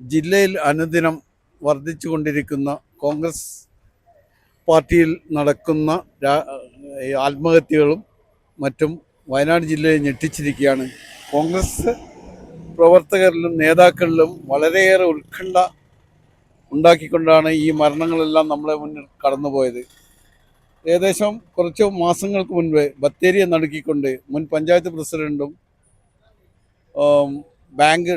ജില്ലയിൽ അനുദിനം വർദ്ധിച്ചുകൊണ്ടിരിക്കുന്ന കോൺഗ്രസ് പാർട്ടിയിൽ നടക്കുന്ന ആത്മഹത്യകളും മറ്റും വയനാട് ജില്ലയെ ഞെട്ടിച്ചിരിക്കുകയാണ്. കോൺഗ്രസ് പ്രവർത്തകരിലും നേതാക്കളിലും വളരെയേറെ ഉത്കണ്ഠ ഉണ്ടാക്കിക്കൊണ്ടാണ് ഈ മരണങ്ങളെല്ലാം നമ്മളെ മുന്നിൽ കടന്നുപോയത്. ഏകദേശം കുറച്ച് മാസങ്ങൾക്ക് മുൻപ് ബത്തേരിയെ നടുക്കിക്കൊണ്ട് മുൻ പഞ്ചായത്ത് പ്രസിഡന്റും ബാങ്ക്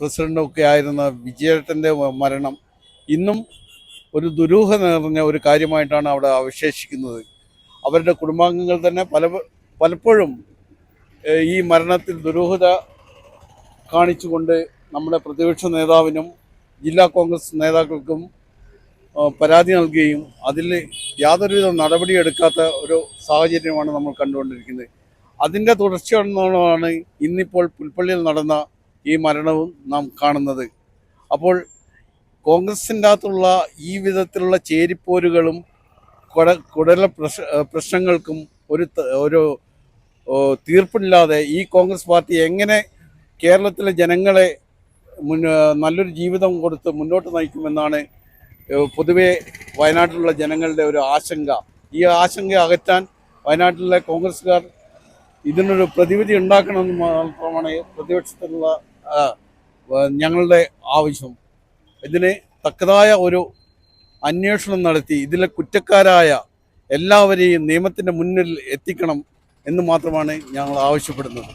പ്രസിഡന്റും ഒക്കെ ആയിരുന്ന വിജയേട്ടന്റെ മരണം ഇന്നും ഒരു ദുരൂഹ നിറഞ്ഞ ഒരു കാര്യമായിട്ടാണ് അവിടെ അവശേഷിക്കുന്നത്. അവരുടെ കുടുംബാംഗങ്ങൾ തന്നെ പല പലപ്പോഴും ഈ മരണത്തിൽ ദുരൂഹത കാണിച്ചുകൊണ്ട് നമ്മുടെ പ്രതിപക്ഷ നേതാവിനും ജില്ലാ കോൺഗ്രസ് നേതാക്കൾക്കും പരാതി നൽകുകയും അതിൽ യാതൊരുവിധ നടപടിയെടുക്കാത്ത ഒരു സാഹചര്യമാണ് നമ്മൾ കണ്ടുകൊണ്ടിരിക്കുന്നത്. അതിന്റെ തുടർച്ചയാണ് ഇന്നിപ്പോൾ പുൽപ്പള്ളിയിൽ നടന്ന ഈ മരണവും നാം കാണുന്നത്. അപ്പോൾ കോൺഗ്രസിന്റെ അകത്തുള്ള ഈ വിധത്തിലുള്ള ചേരിപ്പോരുകളും കുട കുടല പ്രശ് പ്രശ്നങ്ങൾക്കും ഒരു ഒരു തീർപ്പില്ലാതെ ഈ കോൺഗ്രസ് പാർട്ടി എങ്ങനെ കേരളത്തിലെ ജനങ്ങളെ മുൻ നല്ലൊരു ജീവിതം കൊടുത്ത് മുന്നോട്ട് നയിക്കുമെന്നാണ് പൊതുവേ വയനാട്ടിലുള്ള ജനങ്ങളുടെ ഒരു ആശങ്ക. ഈ ആശങ്ക അകറ്റാൻ വയനാട്ടിലെ കോൺഗ്രസ്സുകാർ ഇതിനൊരു പ്രതിവിധി ഉണ്ടാക്കണമെന്ന് മാത്രമാണ് പ്രതിപക്ഷത്തിലുള്ള ഞങ്ങളുടെ ആവശ്യം. ഇതിന് തക്കതായ ഒരു അന്വേഷണം നടത്തി ഇതിലെ കുറ്റക്കാരായ എല്ലാവരെയും നിയമത്തിന്റെ മുന്നിൽ എത്തിക്കണം എന്ന് മാത്രമാണ് ഞങ്ങൾ ആവശ്യപ്പെടുന്നത്.